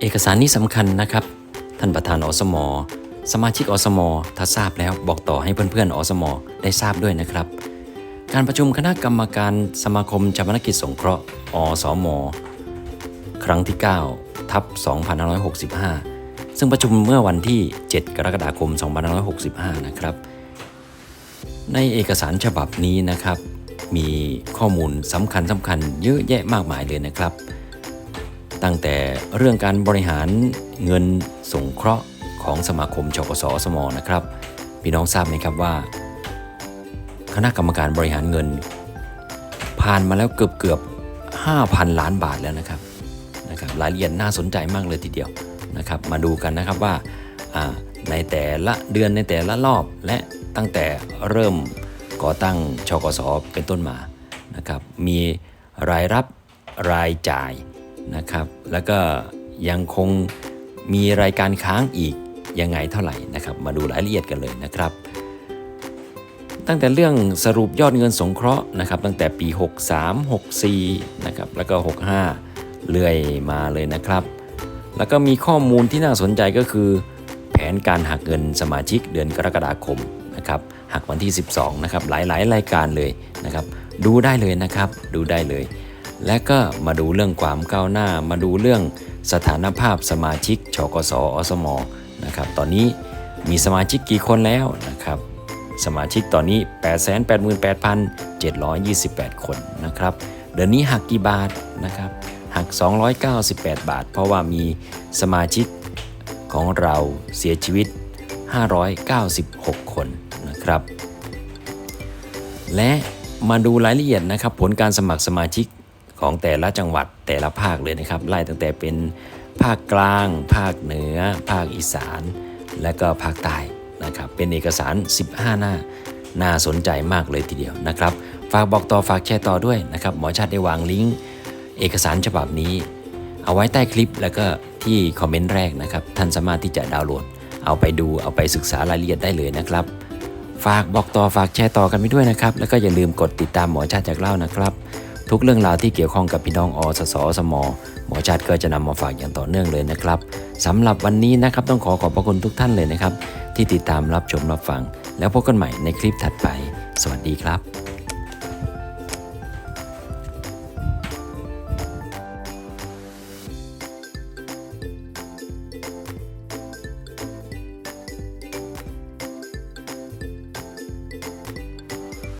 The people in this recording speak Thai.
เอกสารนี้สำคัญนะครับ ท่านประธานอสม สมาชิกอสม ถ้าทราบแล้วบอกต่อให้เพื่อนๆอสม ได้ทราบด้วยนะครับ การประชุมคณะกรรมการสมาคมชาปนกิจสงเคราะห์อสม ครั้งที่9ทับ2565 ซึ่งประชุมเมื่อวันที่ 7 กรกฎาคม 2565 นะครับ ในเอกสารฉบับนี้นะครับ มีข้อมูลสำคัญสำคัญเยอะแยะมากมายเลยนะครับ ตั้งแต่เรื่องการบริหารเงินสงเคราะห์ของสมาคมชกสสมนะครับ พี่น้องทราบไหมครับว่า คณะกรรมการบริหารเงิน ผ่านมาแล้วเกือบเกือบ5,000 ล้านบาทแล้วนะครับนะครับรายละเอียดน่าสนใจมากเลยทีเดียวนะครับ มาดูกันนะครับว่าในแต่ละเดือนในแต่ละรอบและตั้งแต่เริ่มก่อตั้งชกสเป็นต้นมานะครับมีรายรับรายจ่าย นะครับ แล้วก็ยังคงมีรายการค้างอีกยังไงเท่าไหร่นะครับ มาดูรายละเอียดกันเลยนะครับ ตั้งแต่เรื่องสรุปยอดเงินสงเคราะห์นะครับ ตั้งแต่ปี 63 64นะครับแล้วก็ 65 เรื่อยมาเลยนะครับ แล้วก็มีข้อมูลที่น่าสนใจก็คือ แผนการหักเงินสมาชิกเดือนกรกฎาคมนะครับหักวันที่ 12นะครับหลายๆ รายการเลยนะครับ ดูได้เลยนะครับ ดูได้เลย และก็มาดูเรื่องความก้าวหน้า มาดูเรื่องสถานภาพสมาชิกชกสอสมนะครับ ตอนนี้มีสมาชิกกี่คนแล้วนะครับ สมาชิกตอนนี้ 888,728 คนนะครับ เดือนนี้หักกี่บาทนะครับ หัก 298 บาท เพราะว่ามีสมาชิกของเราเสียชีวิต 596 คนนะครับ และมาดูรายละเอียดนะครับ ผลการสมัครสมาชิก ของแต่ละจังหวัดแต่ละภาคเลยนะครับ ไล่ตั้งแต่เป็นภาคกลาง ภาคเหนือ ภาคอีสาน และก็ภาคใต้นะครับ เป็นเอกสาร 15 หน้า น่าสนใจมากเลยทีเดียวนะครับ ฝากบอกต่อฝากแชร์ต่อด้วยนะครับ หมอชาติได้วางลิงก์เอกสารฉบับนี้ เอาไว้ใต้คลิปแล้วก็ที่คอมเมนต์แรกนะครับ ท่านสามารถที่จะดาวน์โหลด เอาไปดูเอาไปศึกษารายละเอียดได้เลยนะครับ ฝากบอกต่อฝากแชร์ต่อกันไปด้วยนะครับ แล้วก็อย่าลืมกดติดตามหมอชาติจากเล่านะครับ ทุกเรื่องราวที่เกี่ยวข้องกับพี่น้องอสสสมหมอจัดก็จะนำมาฝากอย่างต่อเนื่องเลยนะครับสำหรับวันนี้นะครับต้องขอขอบพระคุณทุกท่านเลยนะครับ ที่ติดตามรับชมรับฟัง แล้วพบกันใหม่ในคลิปถัดไป สวัสดีครับ